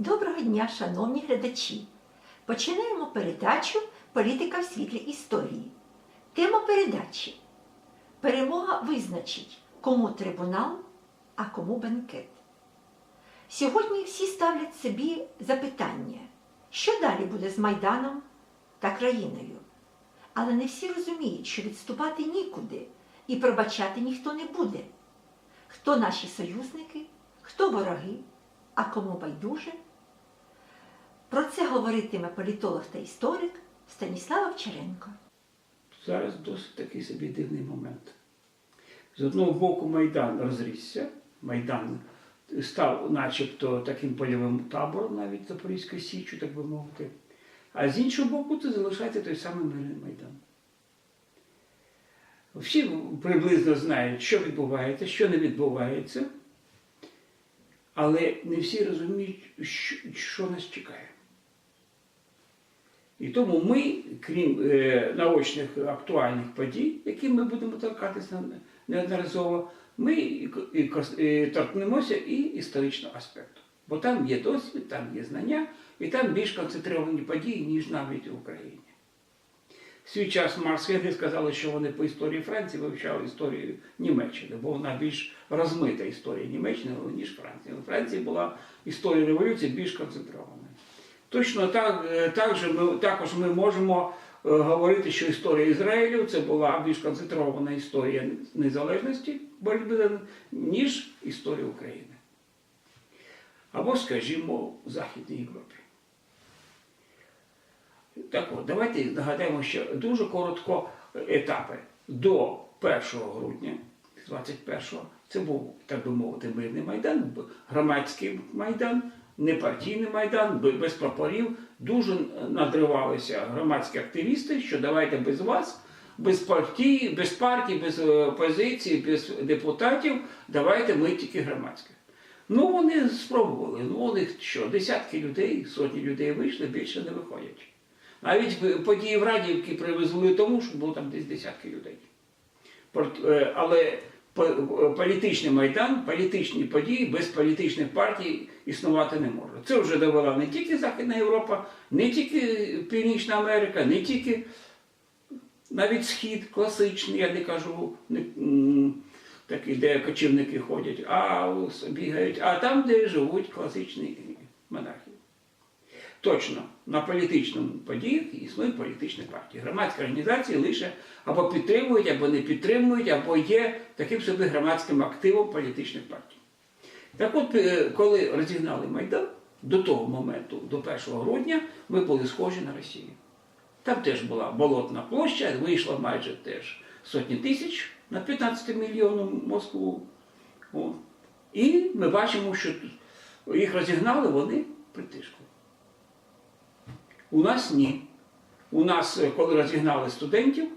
Доброго дня, шановні глядачі! Починаємо передачу Політика в світлі історії. Тема передачі Перемога визначить, кому трибунал, а кому бенкет. Сьогодні всі ставлять собі запитання, що далі буде з Майданом та країною. Але не всі розуміють, що відступати нікуди і пробачати ніхто не буде. Хто наші союзники, хто вороги, а кому байдуже. Про це говоритиме політолог та історик Станіслав Овчаренко. Зараз досить такий собі дивний момент. З одного боку, Майдан розрісся, Майдан став начебто таким польовим табором, навіть Запорізької Січі, так би мовити. А з іншого боку, це залишається той самий мирний Майдан. Всі приблизно знають, що відбувається, що не відбувається, але не всі розуміють, що нас чекає. І тому ми, крім е, наочних актуальних подій, які ми будемо торкатися неодноразово, ми і, і, і торкнемося і історичного аспекту. Бо там є досвід, там є знання, і там більш концентровані події, ніж навіть в Україні. Свій час Марс Хеглі сказали, що вони по історії Франції вивчали історію Німеччини, бо вона більш розмита історія Німеччини, ніж Франції. У Франції була історія революції більш концентрована. Точно так, е, так ми, також ми можемо е, говорити, що історія Ізраїлю це була більш концентрована історія незалежності боротьби, ніж історія України. Або, скажімо, в Західній Європі. Так от, давайте нагадаємо ще дуже коротко етапи. До 1 грудня 21-го це був, так би мовити, мирний майдан, громадський майдан, непартійний майдан, без прапорів. Дуже надривалися громадські активісти, що давайте без вас, без партії, без партій, без е, опозиції, без депутатів, давайте ми тільки громадське. Ну, вони спробували. Ну, у них що, десятки людей, сотні людей вийшли, більше не виходять. Навіть події в Радіївці привезли тому, що було там десь десятки людей. Е, Але політичний майдан, політичні події без політичних партій існувати не може. Це вже довела не тільки Західна Європа, не тільки Північна Америка, не тільки навіть схід класичний, я не кажу, не, такий, де кочівники ходять, а бігають, а там, де живуть класичні монархи. Точно, на політичному подіях існують політичні партії. Громадські організації лише або підтримують, або не підтримують, або є таким собі громадським активом політичних партій. Так от, е, коли розігнали Майдан, до того моменту, до 1 грудня, ми були схожі на Росію. Там теж була болотна площа, вийшло майже теж сотні тисяч на 15 мільйонів Москву. І ми бачимо, що їх розігнали, вони притишкли. У нас ні. У нас, е, коли розігнали студентів,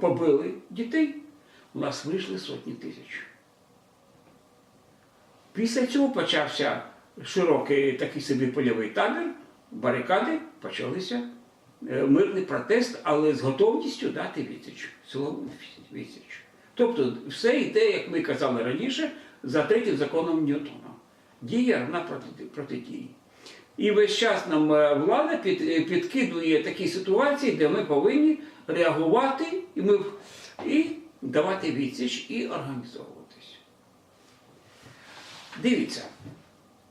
побили дітей, у нас вийшли сотні тисяч. Після цього почався широкий такий собі польовий табір, барикади, почалися е, мирний протест, але з готовністю дати відсіч, силову відсіч. Тобто все йде, як ми казали раніше, за третім законом Ньютона. Дія равна проти. І весь час нам е, влада під, е, підкидує такі ситуації, де ми повинні реагувати і, ми, і давати відсіч і організовуватись. Дивіться,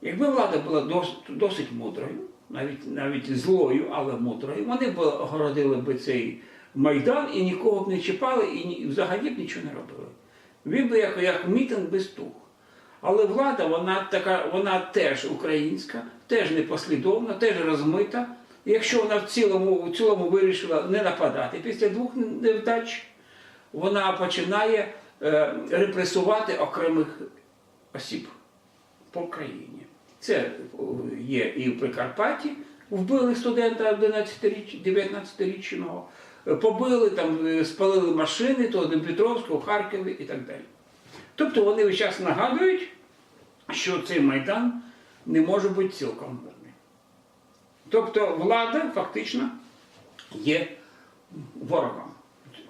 якби влада була досить, досить мудрою, навіть, навіть злою, але мудрою, вони б огородили б цей майдан і нікого б не чіпали, і взагалі б нічого не робили. Він би як, як мітинг без тух. Але влада, вона така, вона теж українська, теж непослідовна, теж розмита. І Якщо вона в цілому, в цілому вирішила не нападати після двох невдач, вона починає е, репресувати окремих осіб по країні. Це є і в Прикарпатті, вбили студента 19-річного, е, побили, там, е, спалили машини, то в Харкові і так далі. Тобто вони весь час нагадують, що цей Майдан не може бути цілком мирним. Тобто влада фактично є ворогом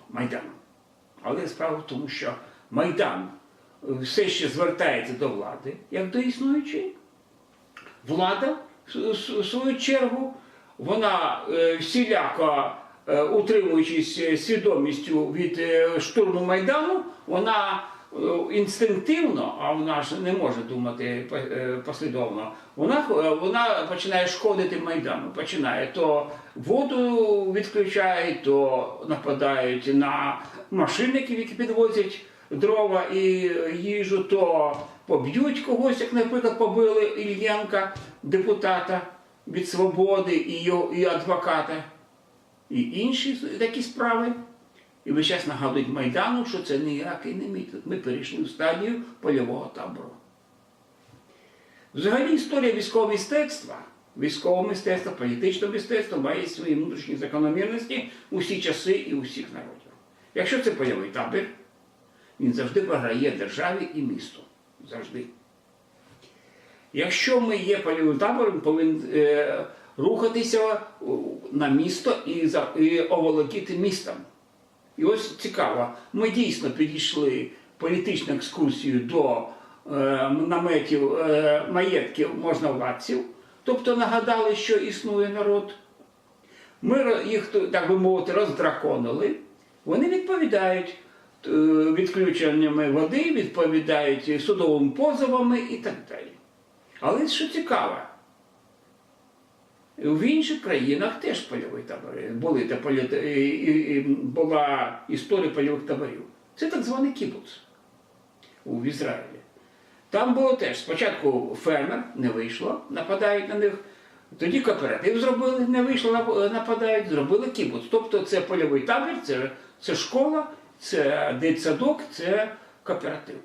Майдану. Але справа в тому, що Майдан все ще звертається до влади, як до існуючої. Влада в свою чергу, вона е, всіляко, е, утримуючись е, свідомістю від штурму Майдану, вона інстинктивно, а вона ж не може думати е, послідовно, вона, е, вона починає шкодити Майдану. Починає то воду відключають, то нападають на машинників, які підвозять дрова і їжу, то поб'ють когось, як, наприклад, побили Ільєнка, депутата від свободи і, його, і адвоката, і інші такі справи. І весь час нагадують Майдану, що це ніякий не мітинг. Ми перейшли в стадію польового табору. Взагалі історія військового мистецтва, військового мистецтва, політичного мистецтва має свої внутрішні закономірності у всі часи і у всіх народів. Якщо це польовий табір, він завжди програє державі і місту. Завжди. Якщо ми є польовим табором, повинен е, рухатися на місто і, і оволодіти містом. І ось цікаво, ми дійсно підійшли політичну екскурсію до е, наметів е, маєтків можновладців, тобто нагадали, що існує народ. Ми їх, так би мовити, роздраконили. Вони відповідають е, відключеннями води, відповідають судовими позовами і так далі. Але що цікаво, в інших країнах теж польові табори були та була історія польових таборів. Це так званий кібуц у Ізраїлі. Там було теж спочатку фермер не вийшло, нападають на них. Тоді кооператив зробили, не вийшло, нап- нападають, зробили кібуц. Тобто це польовий табір, це, це школа, це дитсадок, це кооператив.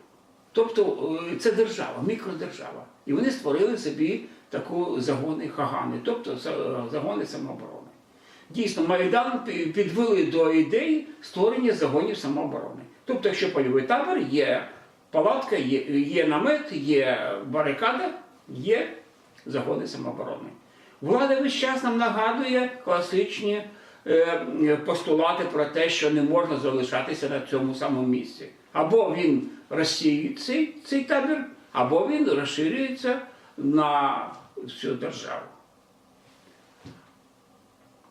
Тобто е, це держава, мікродержава. І вони створили собі таку загони хагани, тобто загони самооборони. Дійсно, Майдан пі- підвели до ідеї створення загонів самооборони. Тобто, якщо польовий табор, є палатка, є, є намет, є барикада, є загони самооборони. Влада весь час нам нагадує класичні е, постулати про те, що не можна залишатися на цьому самому місці. Або він розсіює цей, цей табір, або він розширюється на всю державу.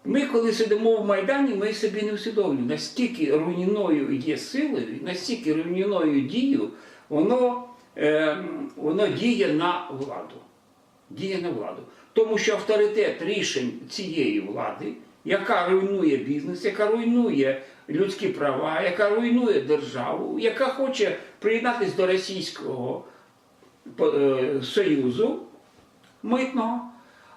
Ми, коли сидимо в Майдані, ми собі не усвідомлюємо, наскільки руйнівною є силою, настільки руйнівною дією, воно, е, воно діє на владу. Діє на владу. Тому що авторитет рішень цієї влади, яка руйнує бізнес, яка руйнує людські права, яка руйнує державу, яка хоче приєднатися до Російського е, Союзу митного,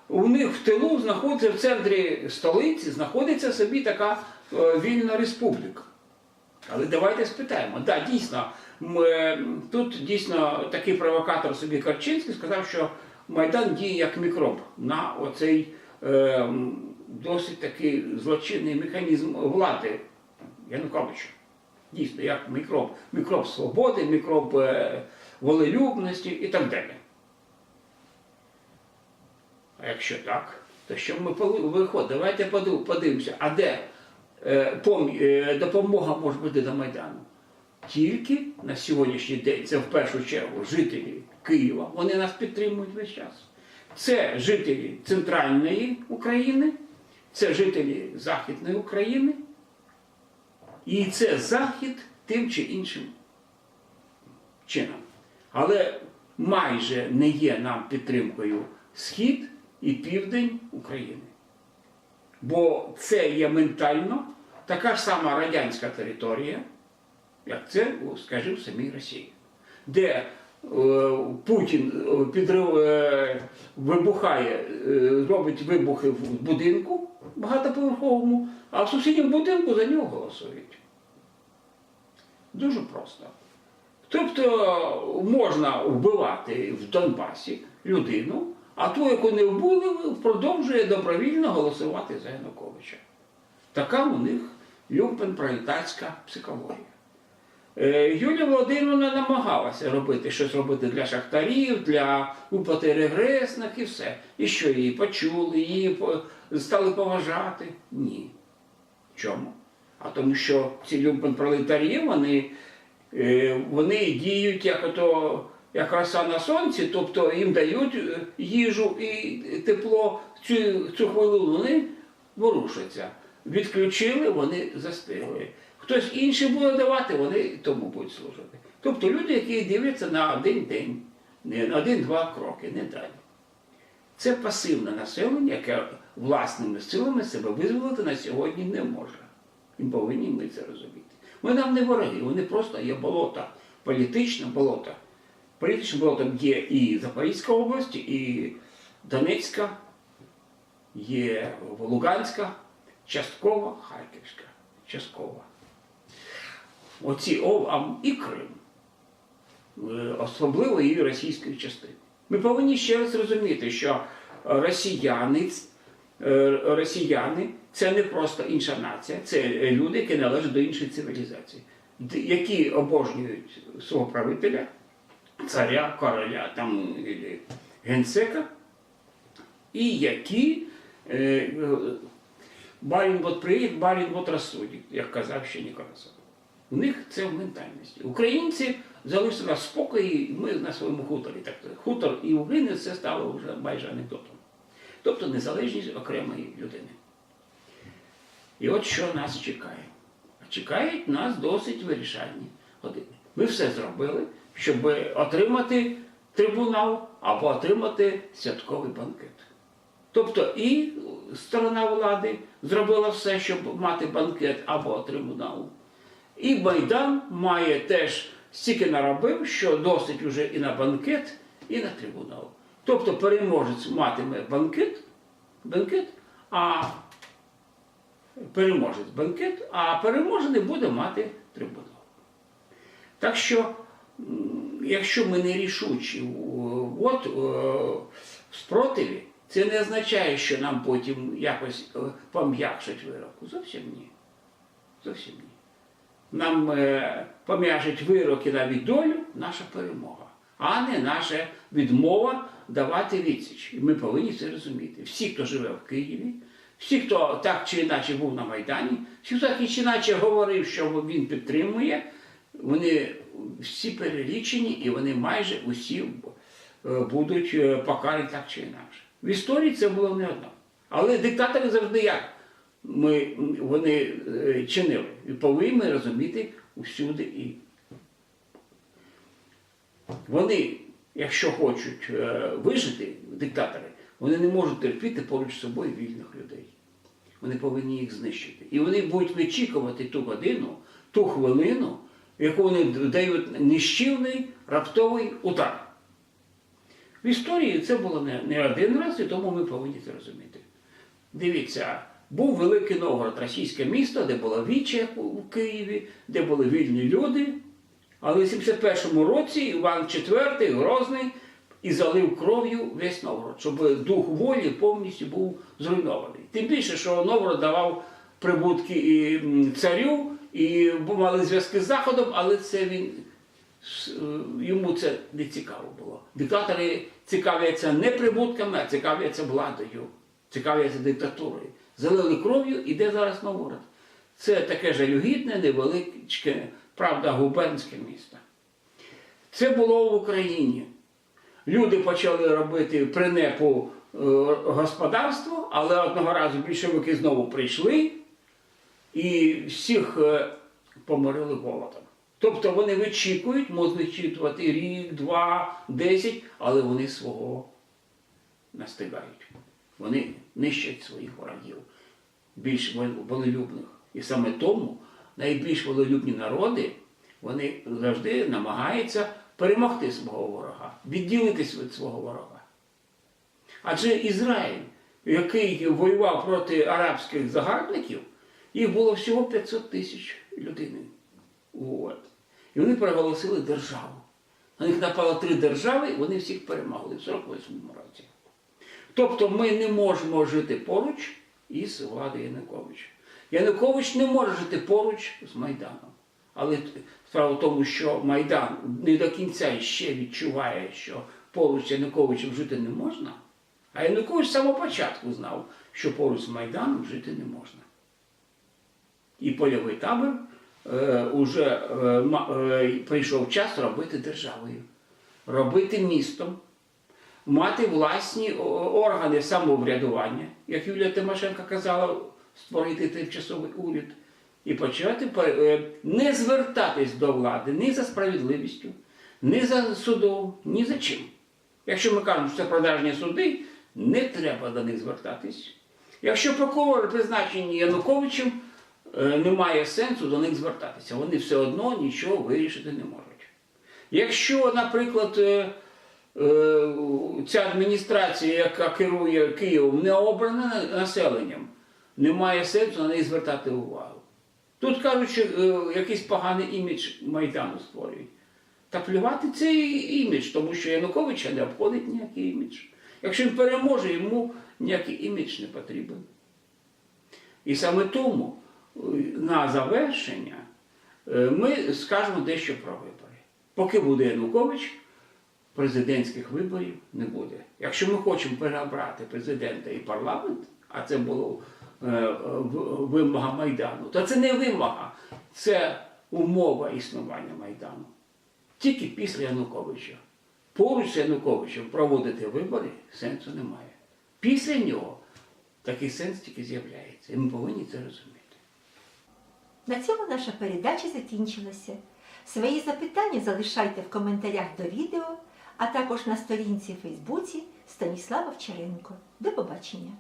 у них в тилу знаходиться в центрі столиці, знаходиться собі така е, вільна республіка. Але давайте спитаємо. Да, дійсно, ми, тут дійсно такий провокатор собі Карчинський сказав, що Майдан діє як мікроб на оцей е, досить такий злочинний механізм влади Януковича. Дійсно, як мікроб, мікроб свободи, мікроб е, волелюбності і так далі. А якщо так, то що ми виходимо? Давайте поди- подивимося, а де е, е, допомога може бути до Майдану? Тільки на сьогоднішній день це в першу чергу жителі Києва. Вони нас підтримують весь час. Це жителі центральної України, це жителі Західної України. І це Захід тим чи іншим чином. Але майже не є нам підтримкою Схід і Південь України. Бо це є ментально така ж сама радянська територія, як це, скажімо, в самій Росії, де е, Путін е, підрив, е, вибухає, робить вибухи в будинку багатоповерховому, а в сусідньому будинку за нього голосують. Дуже просто. Тобто можна вбивати в Донбасі людину, а ту, яку не вбили, продовжує добровільно голосувати за Януковича. Така у них люмпен-пролетарська психологія. Е, Юлія Володимирівна намагалася робити щось робити для шахтарів, для виплати регресних і все. І що її почули, її стали поважати? Ні. Чому? А тому що ці люмпен-пролетарі, вони, е, вони діють як ото як роса на сонці, тобто їм дають е, їжу і тепло цю, цю хвилину, вони ворушаться. Відключили, вони застигли. Хтось інший буде давати, вони тому будуть служити. Тобто люди, які дивляться на один день, на один-два кроки, не далі. Це пасивне населення, яке власними силами себе визволити на сьогодні не може. І повинні ми це розуміти. Ми нам не вороги, вони просто є болота, політичне болото. Політичним болотом є і Запорізька область, і Донецька, є Луганська, частково Харківська, частково. Оці о, а і Крим, Е, особливо і російської частини. Ми повинні ще раз розуміти, що росіяни, е, росіяни це не просто інша нація, це люди, які належать до іншої цивілізації, які обожнюють свого правителя, царя, короля там, і генсека, і які е, е, барін вот приїде, барін вот розсудить, як казав ще Ніколасов. У них це в ментальності. Українці залишили нас в спокої, ми на своєму хуторі. Так, хутор і України це стало вже майже анекдотом. Тобто незалежність окремої людини. І от що нас чекає. Чекають нас досить вирішальні години. Ми все зробили, щоб отримати трибунал або отримати святковий банкет. Тобто і сторона влади зробила все, щоб мати банкет або трибунал. І Майдан має теж стільки наробив, що досить уже і на банкет, і на трибунал. Тобто переможець матиме банкет, банкет, а переможець банкет, а переможений буде мати трибунал. Так що, якщо ми не рішучі от, е, в спротиві, це не означає, що нам потім якось е, пом'якшать вироку. Зовсім ні. Зовсім ні. Нам е, пом'яжуть вироки на долю наша перемога, а не наша відмова давати відсіч. І ми повинні це розуміти. Всі, хто живе в Києві, всі, хто так чи інакше був на Майдані, всі, хто так чи інакше говорив, що він підтримує, вони всі перелічені і вони майже усі е, будуть е, покарані так чи інакше. В історії це було не одно. Але диктатори завжди як ми, вони е, чинили. І повинні розуміти усюди і. Вони, якщо хочуть вижити, диктатори, вони не можуть терпіти поруч з собою вільних людей. Вони повинні їх знищити. І вони будуть вичікувати ту годину, ту хвилину, яку вони дають нищівний раптовий удар. В історії це було не, один раз, і тому ми повинні це розуміти. Дивіться, був Великий Новгород, російське місто, де була віче у у Києві, де були вільні люди. Але в 71-му році Іван IV Грозний і залив кров'ю весь Новгород, щоб дух волі повністю був зруйнований. Тим більше, що Новгород давав прибутки і царю, і мали зв'язки з Заходом, але це він е, йому це не цікаво було. Диктатори цікавляться не прибутками, а цікавляться владою, цікавляться диктатурою. Залили кров'ю, і де зараз Новгород? Це таке жалюгідне, невеличке, правда, губернське місто. Це було в Україні. Люди почали робити принепу е, господарство, але одного разу більшовики знову прийшли і всіх е, поморили голодом. Тобто вони вичікують, можуть вичікувати рік, два, десять, але вони свого настигають. Вони нищать своїх ворогів, більш волелюбних. І саме тому найбільш волелюбні народи вони завжди намагаються перемогти свого ворога, відділитись від свого ворога. Адже Ізраїль, який воював проти арабських загарбників, їх було всього 500 тисяч людей. От. І вони переголосили державу. На них напало три держави, і вони всіх перемогли в 48-му році. Тобто ми не можемо жити поруч із владою Януковича. Янукович не може жити поруч з Майданом. Але справа в тому, що Майдан не до кінця ще відчуває, що поруч з Януковичем жити не можна. А Янукович з самого початку знав, що поруч з Майданом жити не можна. І польовий табор е, уже е, ма- е, прийшов час робити державою. робити містом, мати власні органи самоврядування, як Юлія Тимошенко казала, створити тимчасовий уряд, і почати е, не звертатись до влади ні за справедливістю, ні за судом, ні за чим. Якщо ми кажемо, що це продажні суди, не треба до них звертатись. Якщо прокурори призначені Януковичем, е, немає сенсу до них звертатися. Вони все одно нічого вирішити не можуть. Якщо, наприклад, е, е, ця адміністрація, яка керує Києвом, не обрана населенням, немає сенсу на неї звертати увагу. Тут кажуть, що е, якийсь поганий імідж Майдану створюють. Та плювати цей імідж, тому що Януковича не обходить ніякий імідж. Якщо він переможе, йому ніякий імідж не потрібен. І саме тому е, на завершення е, ми скажемо дещо про вибори. Поки буде Янукович, президентських виборів не буде. Якщо ми хочемо переобрати президента і парламент, а це було е, е, вимога Майдану, то це не вимога, це умова існування Майдану. Тільки після Януковича. Поруч з Януковичем проводити вибори сенсу немає. Після нього такий сенс тільки з'являється. І ми повинні це розуміти. На цьому наша передача закінчилася. Свої запитання залишайте в коментарях до відео, а також на сторінці в Фейсбуці Станіслава Вчаренко. До побачення!